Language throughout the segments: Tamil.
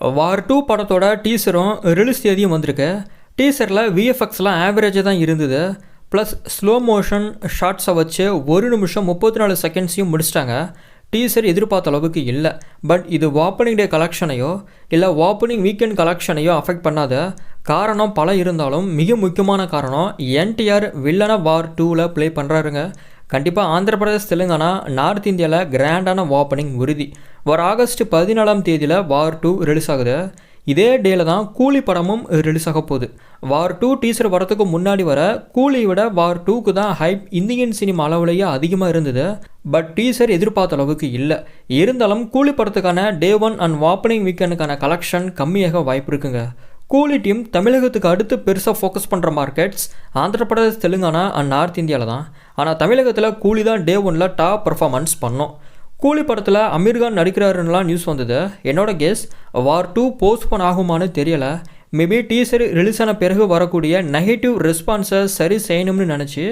வார் டூ படத்தோட டீசரும் ரிலீஸ் தேதியும் வந்திருக்கு. டீசரில் விஎஃப்எக்ஸ்லாம் ஆவரேஜாக தான் இருந்தது. ப்ளஸ் ஸ்லோ மோஷன் ஷார்ட்ஸை வச்சு ஒரு நிமிஷம் முப்பத்தி நாலு செகண்ட்ஸையும் முடிச்சிட்டாங்க. டீசர் எதிர்பார்த்த அளவுக்கு இல்லை. பட் இது ஓப்பனிங் டே கலெக்ஷனையோ இல்லை ஓப்பனிங் வீக்கெண்ட் கலெக்ஷனையோ அஃபெக்ட் பண்ணாத காரணம் பல இருந்தாலும் மிக முக்கியமான காரணம் என்டிஆர் வில்லன வார் டூவில் ப்ளே பண்ணுறாருங்க கண்டிப்பாக ஆந்திர பிரதேஷ் தெலுங்கானா நார்த் இந்தியாவில் கிராண்டான ஓப்பனிங் உறுதி. வர ஆகஸ்ட் பதினாலாம் தேதியில் வார் டூ ரிலீஸ் ஆகுது. இதே டேல தான் கூலி படமும் ரிலீஸ் ஆக போகுது. வார் டூ டீசர் வரத்துக்கு முன்னாடி வர கூலியை விட வார் டூக்கு தான் ஹைப் இந்தியன் சினிமா அளவுலேயே அதிகமாக இருந்தது. பட் டீசர் எதிர்பார்த்த அளவுக்கு இல்லை. இருந்தாலும் கூலி படத்துக்கான டே ஒன் அண்ட் ஓப்பனிங் வீக்கெண்டுக்கான கலெக்ஷன் கம்மியாக வாய்ப்பு இருக்குங்க. கூலி டீம் தமிழகத்துக்கு அடுத்து பெருசாக ஃபோக்கஸ் பண்ணுற markets Andhra Pradesh Telangana and north இந்தியாவில் தான். ஆனால் தமிழகத்தில் கூலி தான் டே ஒனில் டாப் பர்ஃபார்மன்ஸ் பண்ணோம். கூலி படத்தில் அமீர்கான் நடிக்கிறாருன்னெலாம் நியூஸ் வந்தது. என்னோட கேஸ் வார் டூ போஸ்ட்போன் ஆகுமான்னு தெரியலை. மேபி டீசர் ரிலீஸ் ஆன பிறகு வரக்கூடிய நெகட்டிவ் ரெஸ்பான்ஸை சரி செய்யணும்னு நினச்சி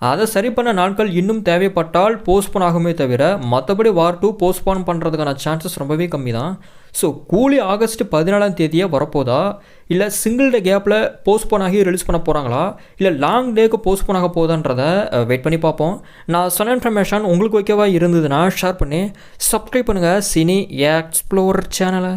அதை சரி பண்ண நாட்கள் இன்னும் தேவைப்பட்டால் போஸ்ட்போன் ஆகுமே தவிர மற்றபடி வார் டூ போஸ்ட்போன் பண்ணுறதுக்கான சான்சஸ் ரொம்பவே கம்மி தான் ஸோ கூலி ஆகஸ்ட் பதினாலாம் தேதியாக வரப்போதா? இல்லை சிங்கிள் டே கேப்பில் போஸ்ட்போன் ஆகி ரிலீஸ் பண்ண போகிறாங்களா இல்லை லாங் டேக்கு போஸ்ட்போன் ஆக போகுதான்றதை வெயிட் பண்ணி பார்ப்போம். நான் சொன்ன இன்ஃபர்மேஷன் உங்களுக்கு ஓகேவாக இருந்ததுன்னா ஷேர் பண்ணி சப்ஸ்கிரைப் பண்ணுங்கள் சினி எக்ஸ்ப்ளோர் சேனலை